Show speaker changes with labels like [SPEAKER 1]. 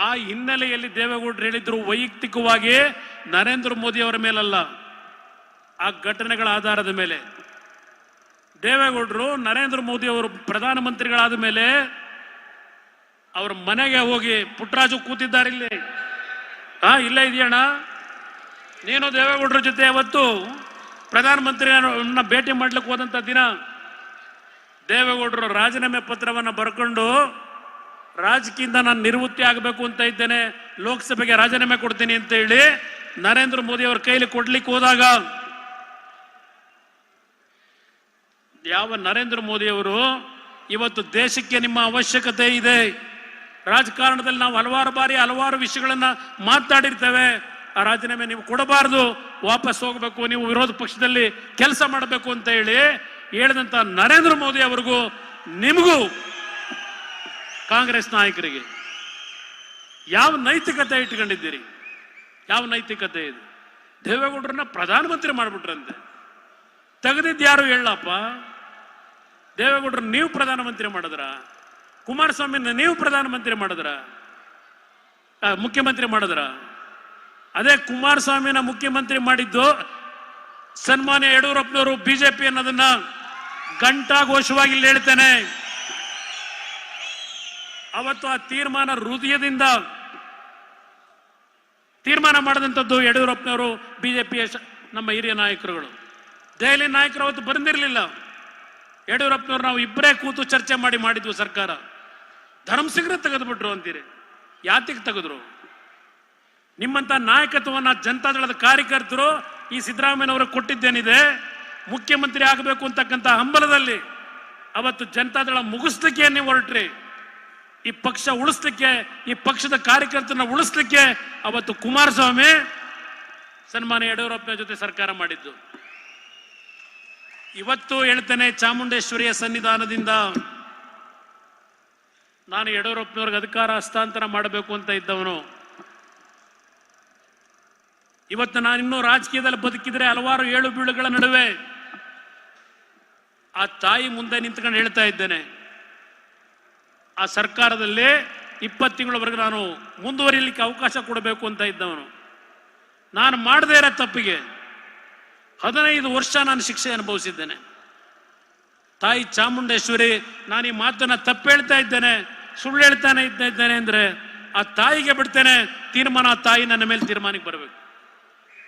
[SPEAKER 1] ಆ ಹಿನ್ನೆಲೆಯಲ್ಲಿ ದೇವೇಗೌಡರು ಹೇಳಿದ್ರು ವೈಯಕ್ತಿಕವಾಗಿ ನರೇಂದ್ರ ಮೋದಿ ಅವರ ಮೇಲಲ್ಲ. ಆ ಘಟನೆಗಳ ಆಧಾರದ ಮೇಲೆ. ದೇವೇಗೌಡರು ನರೇಂದ್ರ ಮೋದಿ ಅವರು ಪ್ರಧಾನಮಂತ್ರಿಗಳಾದ ಮೇಲೆ ಅವ್ರ ಮನೆಗೆ ಹೋಗಿ ಪುಟ್ಟರಾಜು ಕೂತಿದ್ದಾರೆ ಇಲ್ಲಿ. ಹಾ ಇಲ್ಲೇ ಇದೆಯಣ್ಣ? ನೀನು ದೇವೇಗೌಡರ ಜೊತೆ ಅವತ್ತು ಪ್ರಧಾನಮಂತ್ರಿ ಭೇಟಿ ಮಾಡ್ಲಿಕ್ಕೆ ಹೋದಂತ ದಿನ ದೇವೇಗೌಡರು ರಾಜೀನಾಮೆ ಪತ್ರವನ್ನು ಬರ್ಕೊಂಡು ರಾಜಕೀಯದಿಂದ ನಾನು ನಿವೃತ್ತಿ ಆಗಬೇಕು ಅಂತ ಇದ್ದೇನೆ, ಲೋಕಸಭೆಗೆ ರಾಜೀನಾಮೆ ಕೊಡ್ತೀನಿ ಅಂತ ಹೇಳಿ ನರೇಂದ್ರ ಮೋದಿ ಅವರ ಕೈಲಿ ಕೊಡ್ಲಿಕ್ಕೆ ಹೋದಾಗ ಯಾವ ನರೇಂದ್ರ ಮೋದಿ ಅವರು ಇವತ್ತು ದೇಶಕ್ಕೆ ನಿಮ್ಮ ಅವಶ್ಯಕತೆ ಇದೆ. ರಾಜಕಾರಣದಲ್ಲಿ ನಾವು ಹಲವಾರು ಬಾರಿ ಹಲವಾರು ವಿಷಯಗಳನ್ನ ಮಾತಾಡಿರ್ತೇವೆ. ಆ ರಾಜೀನಾಮೆ ನೀವು ಕೊಡಬಾರದು, ವಾಪಸ್ ಹೋಗಬೇಕು, ನೀವು ವಿರೋಧ ಪಕ್ಷದಲ್ಲಿ ಕೆಲಸ ಮಾಡಬೇಕು ಅಂತ ಹೇಳಿ ಹೇಳಿದಂತ ನರೇಂದ್ರ ಮೋದಿ ಅವರಿಗೂ ನಿಮಗೂ ಕಾಂಗ್ರೆಸ್ ನಾಯಕರಿಗೆ ಯಾವ ನೈತಿಕತೆ ಇಟ್ಕೊಂಡಿದ್ದೀರಿ ಯಾವ ನೈತಿಕತೆ ಇದೆ? ದೇವೇಗೌಡರನ್ನ ಪ್ರಧಾನಮಂತ್ರಿ ಮಾಡ್ಬಿಟ್ರಂತೆ. ತೆಗೆದಿದ್ದು ಯಾರು ಹೇಳಪ್ಪ? ದೇವೇಗೌಡರು ನೀವು ಪ್ರಧಾನಮಂತ್ರಿ ಮಾಡಿದ್ರ? ಕುಮಾರಸ್ವಾಮಿನ ನೀವು ಪ್ರಧಾನಮಂತ್ರಿ ಮಾಡಿದ್ರ? ಮುಖ್ಯಮಂತ್ರಿ ಮಾಡಿದ್ರ? ಅದೇ ಕುಮಾರಸ್ವಾಮಿನ ಮುಖ್ಯಮಂತ್ರಿ ಮಾಡಿದ್ದು ಸನ್ಮಾನ್ಯ ಯಡಿಯೂರಪ್ಪನವರು ಬಿಜೆಪಿ ಅನ್ನೋದನ್ನ ಘಂಟಾಘೋಷವಾಗಿ ಇಲ್ಲಿ ಹೇಳ್ತೇನೆ. ಅವತ್ತು ಆ ತೀರ್ಮಾನ ಹೃದಯದಿಂದ ತೀರ್ಮಾನ ಮಾಡಿದಂಥದ್ದು ಯಡಿಯೂರಪ್ಪನವರು, ಬಿಜೆಪಿಯ ನಮ್ಮ ಹಿರಿಯ ನಾಯಕರುಗಳು. ದೆಹಲಿ ನಾಯಕರು ಅವತ್ತು ಬಂದಿರಲಿಲ್ಲ. ಯಡಿಯೂರಪ್ಪನವ್ರು ನಾವು ಇಬ್ಬರೇ ಕೂತು ಚರ್ಚೆ ಮಾಡಿ ಮಾಡಿದ್ವು ಸರ್ಕಾರ. ಧರ್ಮಸಿಂಗ್ರೆ ತೆಗೆದುಬಿಟ್ರು ಅಂತೀರಿ. ಯಾತಿಗೆ ತೆಗೆದ್ರು? ನಿಮ್ಮಂತ ನಾಯಕತ್ವವನ್ನ ಜನತಾದಳದ ಕಾರ್ಯಕರ್ತರು ಈ ಸಿದ್ದರಾಮಯ್ಯನವರು ಕೊಟ್ಟಿದ್ದೇನಿದೆ, ಮುಖ್ಯಮಂತ್ರಿ ಆಗಬೇಕು ಅಂತಕ್ಕಂಥ ಹಂಬಲದಲ್ಲಿ ಅವತ್ತು ಜನತಾದಳ ಮುಗಿಸ್ಲಿಕ್ಕೆ ಹೊರಟ್ರಿ. ಈ ಪಕ್ಷ ಉಳಿಸ್ಲಿಕ್ಕೆ, ಈ ಪಕ್ಷದ ಕಾರ್ಯಕರ್ತರನ್ನ ಉಳಿಸ್ಲಿಕ್ಕೆ ಅವತ್ತು ಕುಮಾರಸ್ವಾಮಿ ಸನ್ಮಾನ ಯಡಿಯೂರಪ್ಪನ ಜೊತೆ ಸರ್ಕಾರ ಮಾಡಿದ್ದು. ಇವತ್ತು ಹೇಳ್ತೇನೆ ಚಾಮುಂಡೇಶ್ವರಿಯ ಸನ್ನಿಧಾನದಿಂದ ನಾನು ಯಡಿಯೂರಪ್ಪನವ್ರಿಗೆ ಅಧಿಕಾರ ಹಸ್ತಾಂತರ ಮಾಡಬೇಕು ಅಂತ ಇದ್ದವನು. ಇವತ್ತು ನಾನು ಇನ್ನೂ ರಾಜಕೀಯದಲ್ಲಿ ಬದುಕಿದ್ರೆ ಹಲವಾರು ಏಳು ಬೀಳುಗಳ ನಡುವೆ ಆ ತಾಯಿ ಮುಂದೆ ನಿಂತ್ಕೊಂಡು ಹೇಳ್ತಾ ಇದ್ದೇನೆ. ಆ ಸರ್ಕಾರದಲ್ಲೇ ಇಪ್ಪತ್ತು ತಿಂಗಳವರೆಗೆ ನಾನು ಮುಂದುವರಿಯಲಿಕ್ಕೆ ಅವಕಾಶ ಕೊಡಬೇಕು ಅಂತ ಇದ್ದವನು. ನಾನು ಮಾಡದೇ ಇರೋ ತಪ್ಪಿಗೆ ಹದಿನೈದು ವರ್ಷ ನಾನು ಶಿಕ್ಷೆ ಅನುಭವಿಸಿದ್ದೇನೆ. ತಾಯಿ ಚಾಮುಂಡೇಶ್ವರಿ, ನಾನು ಈ ಮಾತನ್ನ ತಪ್ಪು ಹೇಳ್ತಾ ಇದ್ದೇನೆ, ಸುಳ್ಳು ಹೇಳ್ತಾನೆ ಇದ್ದ- ಇದ್ದೇನೆ ಅಂದ್ರೆ ಆ ತಾಯಿಗೆ ಬಿಡ್ತೇನೆ, ತೀರ್ಮಾನ ತಾಯಿ ನನ್ನ ಮೇಲೆ ತೀರ್ಮಾನಕ್ಕೆ ಬರಬೇಕು.